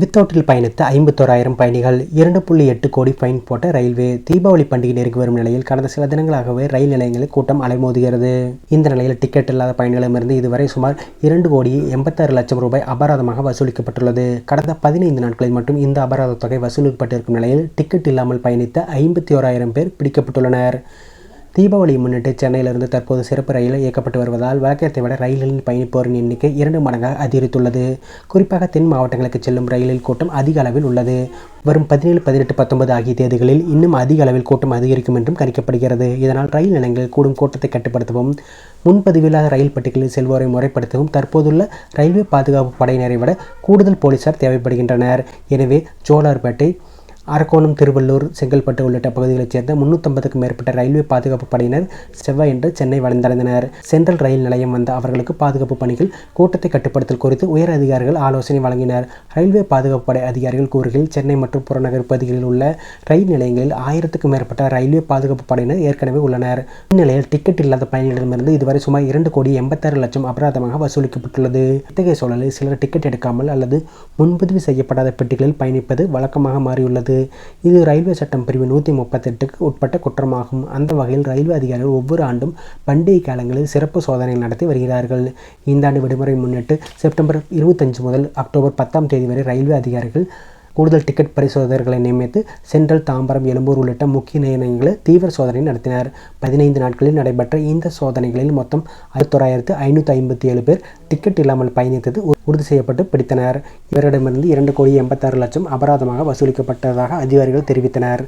வித்தவுட்டில் பயணித்த ஐம்பத்தோராயிரம் பயணிகள் இரண்டு புள்ளி எட்டு கோடி ஃபைன் போட்ட ரயில்வே தீபாவளி பண்டிகை நெருங்கி வரும் நிலையில் கடந்த சில தினங்களாகவே ரயில் நிலையங்களில் கூட்டம் அலைமோதுகிறது. இந்த நிலையில் டிக்கெட் இல்லாத பயணிகளிடமிருந்து இதுவரை சுமார் இரண்டு கோடி எண்பத்தாறு லட்சம் ரூபாய் அபராதமாக வசூலிக்கப்பட்டுள்ளது. கடந்த பதினைந்து நாட்களில் மட்டும் இந்த அபராத தொகை வசூலிக்கப்பட்டிருக்கும் நிலையில் டிக்கெட் இல்லாமல் பயணித்த ஐம்பத்தி ஓராயிரம் பேர் பிடிக்கப்பட்டுள்ளனர். தீபாவளியை முன்னிட்டு சென்னையிலிருந்து தற்போது சிறப்பு ரயில் இயக்கப்பட்டு வருவதால் வழக்கத்தை விட ரயில்களில் பயணிப்போரின் எண்ணிக்கை இரண்டு மடங்காக அதிகரித்துள்ளது. குறிப்பாக தென் மாவட்டங்களுக்கு செல்லும் ரயிலில் கூட்டம் அதிக அளவில் உள்ளது. வரும் பதினேழு பதினெட்டு பத்தொன்பது ஆகிய தேதிகளில் இன்னும் அதிக அளவில் கூட்டம் அதிகரிக்கும் என்றும் கணிக்கப்படுகிறது. இதனால் ரயில் நிலையங்களில் கூடும் கூட்டத்தை கட்டுப்படுத்தவும் முன்பதிவில்லாத ரயில் பட்டிகளில் செல்வோரை முறைப்படுத்தவும் தற்போதுள்ள ரயில்வே பாதுகாப்பு படையினரை விட கூடுதல் போலீசார் தேவைப்படுகின்றனர். எனவே ஜோலார்பேட்டை அரக்கோணம் திருவள்ளூர் செங்கல்பட்டு உள்ளிட்ட பகுதிகளைச் சேர்ந்த முன்னூற்றம்பதுக்கும் மேற்பட்ட ரயில்வே பாதுகாப்பு படையினர் செவ்வாயன்று சென்னை வளர்ந்தடைந்தனர். சென்ட்ரல் ரயில் நிலையம் வந்த அவர்களுக்கு பாதுகாப்பு பணிகள் கூட்டத்தை கட்டுப்படுத்தல் குறித்து உயர் அதிகாரிகள் ஆலோசனை வழங்கினர். ரயில்வே பாதுகாப்பு படை அதிகாரிகள் கூறுகையில் சென்னை மற்றும் புறநகர் பகுதிகளில் உள்ள ரயில் நிலையங்களில் ஆயிரத்துக்கும் மேற்பட்ட ரயில்வே பாதுகாப்பு படையினர் ஏற்கனவே உள்ளனர். இந்நிலையில் டிக்கெட் இல்லாத பயணிகளிடமிருந்து இதுவரை சுமார் இரண்டு கோடி எண்பத்தாறு லட்சம் அபராதமாக வசூலிக்கப்பட்டுள்ளது. இத்தகைய சூழலில் சிலர் டிக்கெட் எடுக்காமல் அல்லது முன்பதிவு செய்யப்படாத பெட்டிகளில் பயணிப்பது வழக்கமாக மாறியுள்ளது. இது ரயில்வே சட்டம் பிரிவு நூற்றி முப்பத்தெட்டுக்கு உட்பட்ட குற்றமாகும். அந்த வகையில் ரயில்வே அதிகாரிகள் ஒவ்வொரு ஆண்டும் பண்டிகை காலங்களில் சிறப்பு சோதனை நடத்தி வருகிறார்கள். இந்த ஆண்டு விடுமுறை முன்னிட்டு செப்டம்பர் இருபத்தஞ்சு முதல் அக்டோபர் பத்தாம் தேதி வரை ரயில்வே அதிகாரிகள் கூடுதல் டிக்கெட் பரிசோதகர்களை நியமித்து சென்ட்ரல் தாம்பரம் எழும்பூர் உள்ளிட்ட முக்கிய நிலையங்களில் தீவிர சோதனை நடத்தினர். பதினைந்து நாட்களில் நடைபெற்ற இந்த சோதனைகளில் மொத்தம் அறுபத்தோராயிரத்து ஐநூற்றி ஐம்பத்தி ஏழு பேர் டிக்கெட் இல்லாமல் பயணித்தது உறுதி செய்யப்பட்டு பிடித்தனர். இவரிடமிருந்து இரண்டு கோடி எண்பத்தாறு லட்சம் அபராதமாக வசூலிக்கப்பட்டதாக அதிகாரிகள் தெரிவித்தனர்.